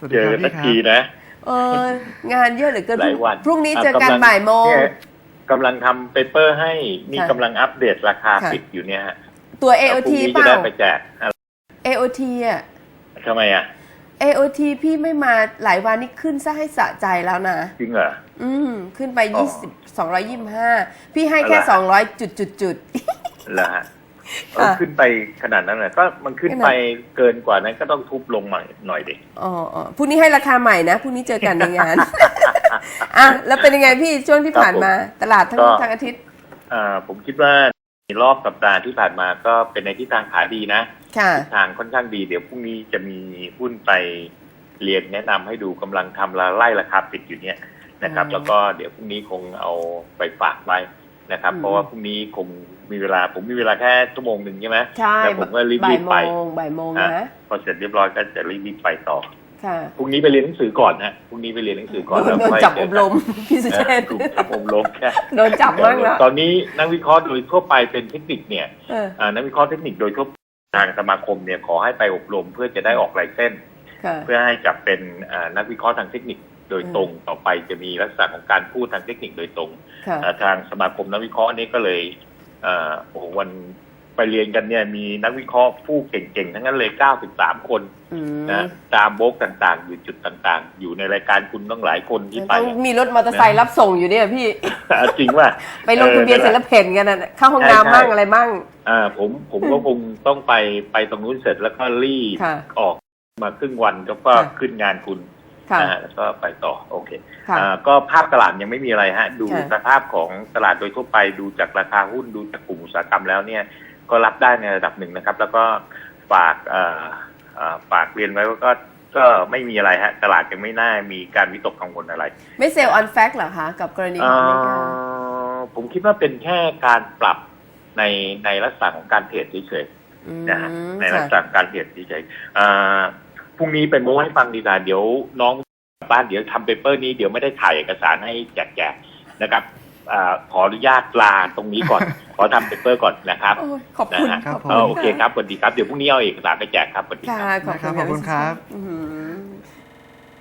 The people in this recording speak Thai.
สวัสดีเจอครับสักพี่ครัทีบนะ เอองานเยอะเหลือเกินหลายวันพรุ่งนี้อะเจอกันกำลัง บ่ายโมง เนี่ยกำลังทำเปเปอร์ให้นี่ค่ะกำลังอัปเดตราคาค่ะ ปิดอยู่เนี่ยฮะตัว แล้วพ AOT รุ่งนี้เปจะล่าได้ไปแจกอะไร AOT อะ ทำไมอะ AOT พี่ไม่มาหลายวันนี่ขึ้นซะให้สะใจแล้วนะ จริงเหรอ อืม ขึ้นไปอ๋อ20 225พี่ให้แค่อะไร200จุดจุดจุด เหรอฮะ เออค่ะขึ้นไปขนาดนั้นเลยก็มันขึ้นไปเกินกว่านั้นก็ต้องทุบลงหน่อยหน่อยดิอ๋ออ๋อพรุ่งนี้ให้ราคาใหม่นะพรุ่งนี้เจอกันในงานอะแล้วเป็นยังไงพี่ช่วงที่ผ่านมาตลาดทั้งก็ทั้งอาทิตย์อ่าผมคิดว่าในรอบสัปดาห์ที่ผ่านมาก็เป็นในทิศทางขาดีนะค่ะทิศทางค่อนข้างดีเดี๋ยวพรุ่งนี้จะมีหุ้นไปเรียนแนะนำให้ดูกำลังทำละไล่ราคาปิดอยู่เนี่ยนะครับอืมแล้วก็เดี๋ยวพรุ่งนี้คงเอาไปฝากไว้ นะครับอืมเพราะว่าพรุ่งนี้คงมีเวลา ผมมีเวลาแค่ชั่วโมงหนึ่งใช่ไหมใช่แล้วผมก็รีบบ่ายๆโมไปงบ่ายโมงอะนะพอเสร็จเรียบร้อยก็จะรีบๆไปต่อค่ะพรุ่งนี้ไปเรียนหนังสือก่อนนะพรุ่งนี้ไปเรียนหนังสือก่อนโดแล้วนค่อยจับเจออบกันรมพี่สุเอเชอษฐ์ถูกจับอบรมแค่โดนจับมั่งแล้วตอนนี้นักวิเคราะห์โดยทั่วไปเป็นเทคนิคเนี่ยเอออ่านักวิเคราะห์เทคนิคโดยทั่วไปทางสมาคมเนี่ยขอให้ไปอบรมเพื่อจะได้ออกลายเส้นค่ะเพื่อให้จับเป็นอ่านักวิเคราะห์ทางเทคนิค โดยตรงต่อไปจะมีลักษณะของการพูดทางเทคนิคโดยตรงค่ะอ่าทางสมาคมนักวิเคราะห์นี้ก็เลยอ่าโอ้โหวันไปเรียนกันเนี่ยมีนักวิเคราะห์ผู้เก่งๆ ทั้งนั้นเลย 93 คนอืมนะตามโบกต่างๆ อยู่จุดต่างๆ อยู่ในรายการคุณต้องหลายคนที่ไปต้องมีรถมอเตอร์ไซค์รับส่งอยู่เนี่ยพี่อะจริงว่า ไปลงทะเบียนเสร็จแล้วเพ่นกันนะเข้าห้องน้ำมั่งอะไรมั่งอ่าผมผมก็คงต้องไปไปตรงนู้นเสร็จแล้วก็รีบค่ะออกมาครึ่งวันก็ก็ค่ะขึ้นงานคุณค่ะนะฮะ แล้วก็ไปต่อโอเคค่ะอ่าก็ภาพตลาดยังไม่มีอะไรฮะ ดูค่ะสภาพของตลาดโดยทั่วไปดูจากราคาหุ้นดูจากกลุ่มอุตสาหกรรมแล้วเนี่ยก็รับได้ในระดับหนึ่งนะครับ แล้วก็ฝากเอ่อเอ่อฝากเรียนไว้ว่าก็ก็ไม่มีอะไรฮะ ตลาดยังไม่น่ามีการวิตกกังวลอะไร ไม่เซลล์ออนแฟกเหรอคะ กับกรณีเอ่ของอเมริกาอผมคิดว่าเป็นแค่การปรับในในลักษณะของการเทรดเฉยๆอืมนะฮะในลักษค่ะณะการเปลี่ยนดีใจอ่า พรุ่งนี้เป็นโม้ให้ฟังดีกว่าเดี๋ยวน้องบ้านเดี๋ยวทำเปเปอร์นี้เดี๋ยวไม่ได้ถ่ายเอกสารให้แจกๆนะครับอาขออนุญาตลาตรงนี้ก่อน ขอทำเปเปอร์ก่อนนะครับโอ้ยขอบคุณนะฮะครับผมเออโอเคครับสวัสดีครับ เดี๋ยวพรุ่งนี้เอาเอกสารไปแจกครับสวัสดีค่ะครับขอบคุณขอบคุณครับอื้อหือ